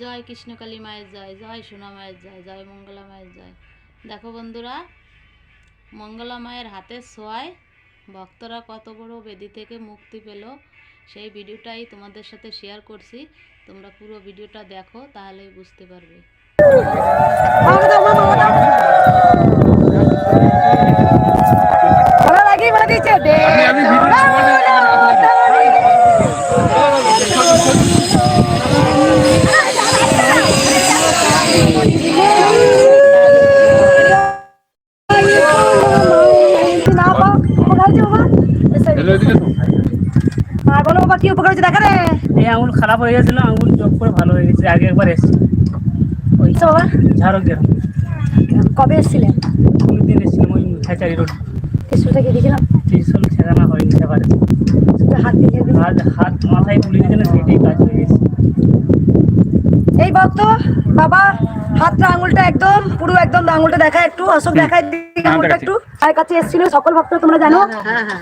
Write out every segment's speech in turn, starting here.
জয় কৃষ্ণকালী মায়ের জয় জয় সোনা মায়ের জয় জয় মঙ্গলা মায়ের জয়। দেখো বন্ধুরা, মঙ্গলা মায়ের হাতের সোয়ায় ভক্তরা কত বড় বেদি থেকে মুক্তি পেল। সেই ভিডিওটাই তোমাদের সাথে শেয়ার করছি। তোমরা পুরো ভিডিওটা দেখো, তাহলেই বুঝতে পারবে। ভালো আর বাবা কি উপকার হয়েছে দেখা রে এই আঙুল খারাপ হয়ে গেছিল আঙুল চোখ করে ভালো হয়ে গেছে আগে একবার এসেছি। ওই তো বাবা? ঝাড়ক গ্রাম কবে এসেছিলেন দিন এসেছিলাম ওই হ্যাচারি রোড। ত্রিশুলটা কি দিয়েছিলাম ত্রিশল হয়নি হাত দিয়ে হাত হাত মাথায় পুলি দিয়েছিল সেটাই কাজ হয়ে গেছে। এই ভক্ত বাবা হাতটা আঙুলটা একদম পুরো একদম আঙুলটা দেখা একটু অশোক দেখায় দিকে আঙুলটা একটু। আর কাছে এসেছিল সকল ভক্ত তোমরা জানো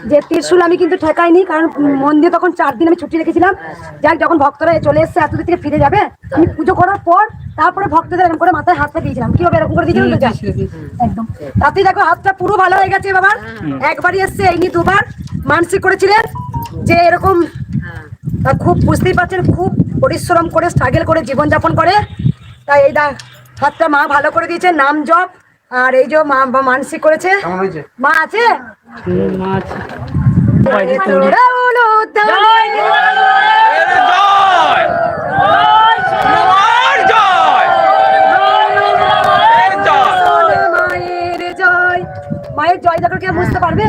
যে ত্রিশুল আমি কিন্তু ঠেকাইনি কারণ মন্দিরে তখন চার দিন আমি ছুটি রেখেছিলাম। যাক যখন ভক্তরা চলে এসছে এতদিন থেকে ফিরে যাবে। আমি পুজো করার পর তারপরে ভক্তদের এরকম করে মাথায় হাতটা দিয়েছিলাম কি এরকম করে দিয়েছিলাম একদম। তাতেই দেখো হাতটা পুরো ভালো হয়ে গেছে বাবার। একবারই এসছে এই নিয়ে দুবার মানসিক করেছিলেন যে এরকম তা খুব বুঝতেই পারছেন খুব পরিশ্রম করে স্ট্রাগল করে জীবনযাপন করে। তাই এই দা- হাতটা মা ভালো করে দিয়েছে নাম জপ আর এই যে মা বা মানসিক করেছে। মা আছে। মায়ের জয় দেখো কেউ বুঝতে পারবে?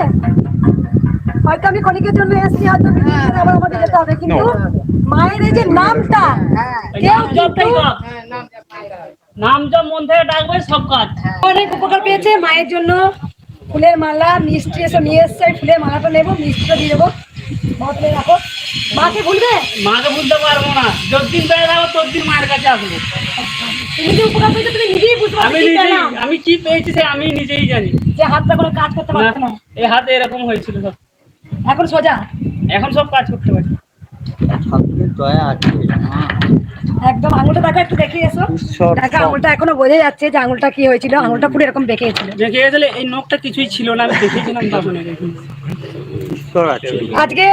হয়তো আমি ক্ষণিকের জন্য এসেছি হয়তো আবার আমাকে যেতে হবে কিন্তু মায়ের এই যে নামটা কেউ নাম কিন্তু কাজ। নাম জপ মন থেকে ডাকবে সব কাজ। অনেক উপকার পেয়েছে মায়ের জন্য। ফুলের মালা মিষ্টি এসে নিয়ে এসছে ফুলের মালাটা নেব মিষ্টিটা দিয়ে দেবো। মাকে রাখো। মাকে ভুলবে? মাকে বুঝতে পারব না। যতদিন বেড়ে যাব ততদিন মায়ের কাছে আসব। তুমি যে উপকার পেয়েছ তুমি নিজেই বুঝতে আমি পারছ কি নিজেই আমি কি পেয়েছি সে আমি নিজেই জানি। যে হাতটা কোনো কাজ করতে পারছে না। এই হাতে এরকম হয়েছিল সব। এখন সোজা? এখন সব কাজ করতে পারি। একদম আঙুলটা দেখো একটু দেখিয়ে এসো। দেখো আঙুলটা এখনও বোঝা যাচ্ছে যে আঙুলটা কি হয়েছিল। আঙুলটা পুরো এরকম বেঁকে ছিল দেখে গেছিলে এই নখটা কিছুই ছিল না আমি দেখেছিলাম তখন আজকে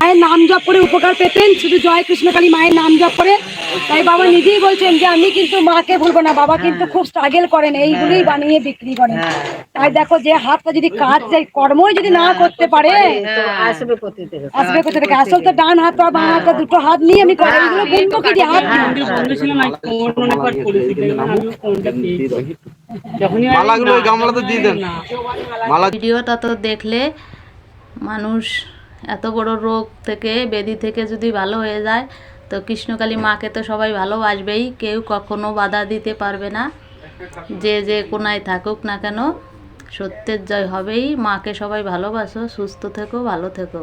মায়ের নাম জপ করে উপকার পেতেন শুধু জয় কৃষ্ণকালী মায়ের নাম জপ করে। তাই বাবা নিজেই বলছেন যে আমি কিন্তু মাকে ভুলবো না বাবা কিন্তু খুব স্ট্রাগল করেন এইগুলোই বানিয়ে বিক্রি করেন। তাই দেখো যে হাতটা যদি কাজ যায় কর্মই যদি না করতে পারে আসবে কোথা থেকে আসল তো ডান হাত বা বাঁ হাত দুটো হাত নিয়ে আমি করি বুনবো কি হাত মালাগুলো গামলাতে দিয়ে দেন। মালা ভিডিওটা তো দেখলে মানুষ এত বড় রোগ থেকে, বেদি থেকে যদি ভালো হয়ে যায়, তো কৃষ্ণকালী মাকে তো সবাই ভালোবাসবেই, কেউ কখনো বাধা দিতে পারবে না। যে যে কোনায় থাকুক না কেন, সত্যের জয় হবেই। মাকে সবাই ভালোবাসো, সুস্থ থেকো, ভালো থেকো।